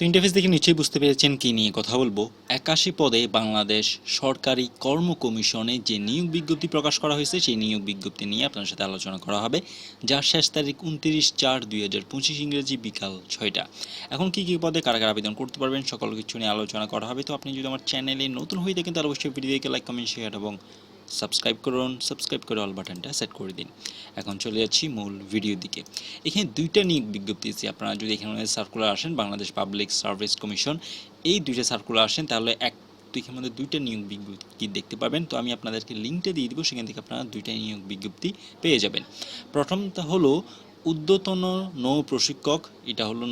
তো ইন্টারফেস দেখে নিশ্চয়ই বুঝতে পেরেছেন কি নিয়ে কথা বলব। একাশি পদে বাংলাদেশ সরকারি কর্ম কমিশনে যে নিয়োগ বিজ্ঞপ্তি প্রকাশ করা হয়েছে, সেই নিয়োগ বিজ্ঞপ্তি নিয়ে আপনার সাথে আলোচনা করা হবে, যার শেষ তারিখ উনত্রিশ চার দুই হাজার পঁচিশ ইংরেজি বিকাল ছয়টা। এখন কি কি পদে কারা কারা আবেদন করতে পারবেন, সকল কিছু নিয়ে আলোচনা করা হবে। তো আপনি যদি আমার চ্যানেলে নতুন হয়ে থাকেন, তাহলে অবশ্যই ভিডিওকে লাইক কমেন্ট শেয়ার এবং সাবস্ক্রাইব করুন, সাবস্ক্রাইব করে অল বাটনটা সেট করে দিন। এখন চলে যাচ্ছি মূল ভিডিও দিকে। এখানে দুইটা নিয়োগ বিজ্ঞপ্তি আছে আপনারা যদি এখানে সার্কুলার আসেন, বাংলাদেশ পাবলিক সার্ভিস কমিশন এই দুইটা সার্কুলার আসেন, তাহলে এক এখানে মধ্যে দুইটা নিয়োগ বিজ্ঞপ্তি দেখতে পাবেন। তো আমি আপনাদেরকে লিঙ্কটা দিয়ে দিব, সেখান থেকে আপনারা দুইটা নিয়োগ বিজ্ঞপ্তি পেয়ে যাবেন। প্রথমটা হলো, উদ্যতন নৌ প্রশিক্ষক, এটা হলো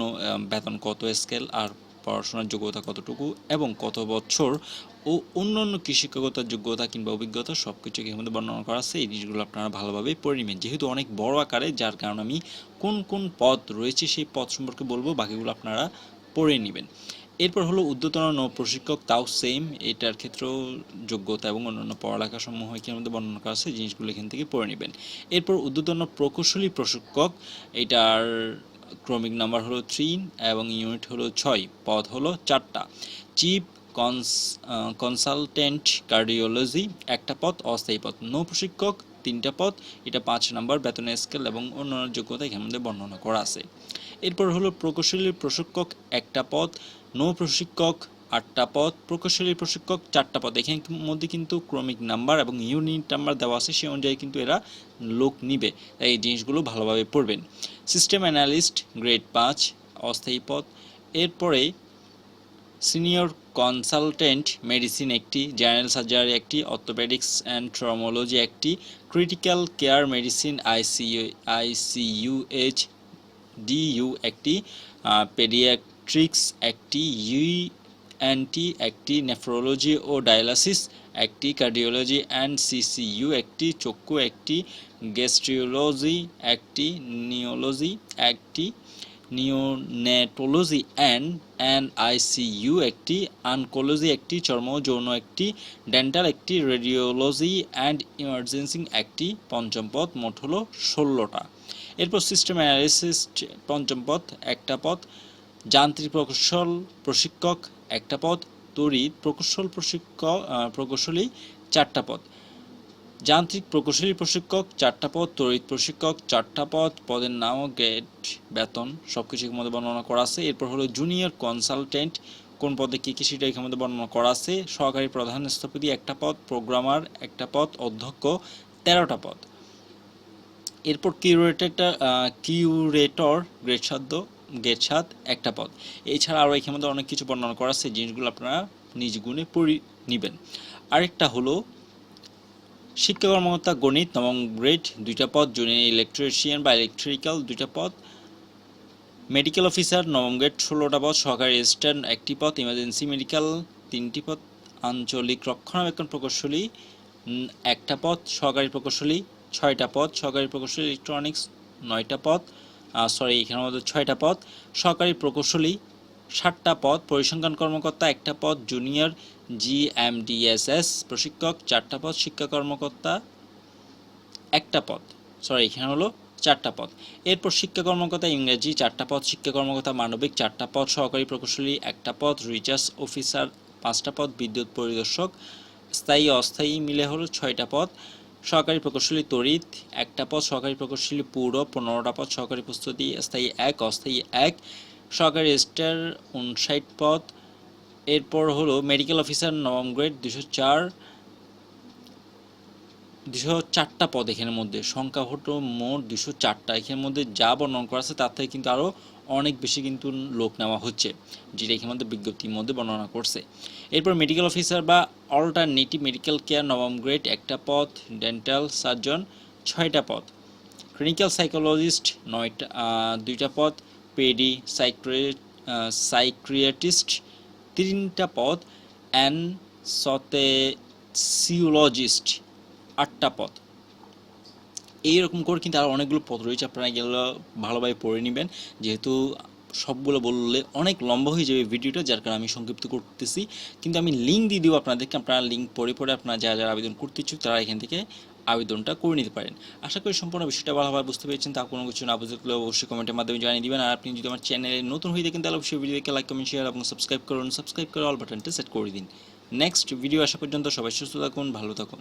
বেতন কত স্কেল আর পড়াশোনার যোগ্যতা কতটুকু এবং কত বছর ও অন্যান্য কি যোগ্যতা কিংবা অভিজ্ঞতা সব কিছু মধ্যে বর্ণনা করা আছে। এই জিনিসগুলো আপনারা ভালোভাবে পড়ে নেবেন। যেহেতু অনেক বড় আকারে, যার কারণে আমি কোন কোন পদ রয়েছে সেই পদ সম্পর্কে বলব, বাকিগুলো আপনারা পড়ে নেবেন। এরপর হলো উদ্যতন নৌ প্রশিক্ষক, তাও সেম। এটার ক্ষেত্রেও যোগ্যতা এবং অন্যান্য পড়ালেখা সমূহ এখানের মধ্যে বর্ণনা করা আছে। জিনিসগুলো এখান থেকে পড়ে নেবেন। এরপর উদ্যতন প্রকৌশলী প্রশিক্ষক, এটার ক্রমিক নাম্বার হলো থ্রি এবং ইউনিট হলো ছয়, পদ হলো চারটা। চিফ কনস কনসালটেন্ট কার্ডিওলজি, একটা পদ, অস্থায়ী পদ। নৌ প্রশিক্ষক, তিনটা পদ, এটা পাঁচ নাম্বার, বেতন স্কেল এবং অন্যান্য যোগ্যতা এখানে মধ্যে বর্ণনা করা আছে। এরপর হলো প্রকৌশলী প্রশিক্ষক, একটা পদ, নৌ প্রশিক্ষক আটটা পদ। প্রকৌশলী প্রশিক্ষক চারটা পদ। এখানের মধ্যে কিন্তু ক্রমিক নাম্বার এবং ইউনিট নাম্বার দেওয়া আছে। সেই অনুযায়ী কিন্তু এরা লোক নিবে। তাই এই জিনিসগুলো ভালোভাবে পড়বেন। সিস্টেম অ্যানালিস্ট গ্রেড পাঁচ, অস্থায়ী পদ। এরপরে সিনিয়র কনসালটেন্ট মেডিসিন একটি জেনারেল সার্জারি একটি অর্থোপেডিক্স অ্যান্ড ট্রমোলজি একটি critical care medicine ICU ICU HDU একটি পেডিয়াট্রিক্স একটি ইউএনটি একটি নেফ্রোলজি ও ডায়ালাসিস, একটি কার্ডিওলজি অ্যান্ড সিসিইউ একটি চক্ষু, একটি গ্যাস্ট্রিওলজি, একটি নিওলজি, একটি নিওনেটোলজি অ্যান্ড অ্যান আইসিইউ একটি আনকোলজি একটি চর্ম যৌন একটি ডেন্টাল, একটি রেডিওলজি অ্যান্ড ইমার্জেন্সি, একটি পঞ্চম পদ মোট হলো ষোলোটা এরপর সিস্টেম অ্যানালিসিস পঞ্চম পদ একটা পদ, যান্ত্রিক প্রকৌশল, প্রশিক্ষক একটা পদ, তড়িৎ প্রকৌশল প্রশিক্ষক প্রকৌশলী চারটা পদ। যান্ত্রিক প্রকৌশলী প্রশিক্ষক চারটা পদ, তড়িৎ প্রশিক্ষক চারটা পদ, পদের নাম গ্রেড বেতন সব কিছুর মধ্যে বর্ণনা করা আছে। এরপর হলো জুনিয়র কনসালটেন্ট কোন পদে কী কী সেটা এখানে বর্ণনা করা আছে। সহকারী প্রধান স্থপতি একটা পদ প্রোগ্রামার একটা পদ, অধ্যক্ষ তেরোটা পদ। এরপর কিউরেটরটা কিউরেটর গ্রেড সাধ্য গ্রেড সাত একটা পদ। এছাড়া আরও এখানে মধ্যে অনেক কিছু বর্ণনা করা আছে, জিনিসগুলো আপনারা নিজ গুণে পড়ি নেবেন। আরেকটা হলো, শিক্ষা কর্মকর্তা, গণিত, নবম গ্রেড, দুইটা পদ, জুনিয়র ইলেকট্রিশিয়ান বা ইলেকট্রিক্যাল, দুইটা পদ। মেডিকেল অফিসার, নবম গ্রেড, ষোলোটা পদ। সহকারী রেজিস্ট্রার একটি পদ। ইমার্জেন্সি মেডিকেল, তিনটি পদ। আঞ্চলিক রক্ষণাবেক্ষণ প্রকৌশলী একটা পদ। সহকারী প্রকৌশলী, ছয়টা পদ। সহকারী প্রকৌশলী, ইলেকট্রনিক্স, নয়টা পদ। সরি এখানে মধ্যে ছয়টা পদ। সহকারী প্রকৌশলী ষাটটা পদ। পরিসংখ্যান কর্মকর্তা, একটা পদ। জুনিয়র জিএমডিএসএস প্রশিক্ষক, চারটা পদ। শিক্ষা কর্মকর্তা, একটা পদ। সরি এখানে হলো চারটা পদ। এরপর শিক্ষা কর্মকর্তা ইংরেজি, চারটা পদ। শিক্ষা কর্মকর্তা মানবিক, চারটা পদ। সহকারী প্রকৌশলী, একটা পদ। রিচার্জ অফিসার, পাঁচটা পদ। বিদ্যুৎ পরিদর্শক স্থায়ী অস্থায়ী মিলে হলো ছয়টা পদ। সহকারী প্রকৌশলী তড়িৎ, একটা পদ সহকারী প্রকৌশলী পুরো, পনেরোটা পদ সহকারী প্রস্তুতি, স্থায়ী এক, অস্থায়ী এক, সহকারী রেজিস্টার উনষাট পদ। এরপর হলো মেডিকেল অফিসার নবম গ্রেড দুশো চার দুশো চারটা পদ এখানের মধ্যে। সংখ্যা হতো মোট দুশো চারটা। এখানের মধ্যে যা বর্ণনা করা আছে, তার থেকে কিন্তু আরও অনেক বেশি কিন্তু লোক নেওয়া হচ্ছে, যেটা এখানের মধ্যে বিজ্ঞপ্তির মধ্যে বর্ণনা করছে। এরপর মেডিকেল অফিসার বা অল্টারনেটিভ মেডিকেল কেয়ার নবম গ্রেড একটা পদ ডেন্টাল সার্জন ছয়টা পদ। ক্লিনিক্যাল সাইকোলজিস্ট নয়টা দুইটা পদ পেডি সাইক্রে সাইক্রিয়াটিস্ট তিনটা পদ অ্যান সতেসিওলজিস্ট আটটা পদ এইরকম করে কিন্তু আরও অনেকগুলো পদ রয়েছে। আপনারা এগুলো ভালোভাবে পড়ে নেবেন। যেহেতু সবগুলো বললে অনেক লম্বা হয়ে যাবে ভিডিওটা, যার কারণে আমি সংক্ষিপ্ত করতেছি। কিন্তু আমি লিঙ্ক দিয়ে দিব আপনাদেরকে। আপনারা লিঙ্ক পরে পরে আপনারা যারা যারা আবেদন করতে ইচ্ছুক, তারা এখান থেকে আবেদনটা করে নিতে পারেন। আশা করি সম্পূর্ণ বিষয়টা ভালোভাবে বুঝতে পেরেছেন। তা কোনো কিছু না বুঝতে পারলে অবশ্যই কমেন্টের মাধ্যমে জানিয়ে দিবেন। আর আপনি যদি আমার চ্যানেলে নতুন হয়ে থাকেন, তাহলে অবশ্যই ভিডিওকে লাইক কমেন্ট শেয়ার এবং সাবস্ক্রাইব করুন। সাবস্ক্রাইব করে অল বাটনটা সেট করে দিন। নেক্সট ভিডিও আসা পর্যন্ত সবাই সুস্থ থাকুন, ভালো থাকুন।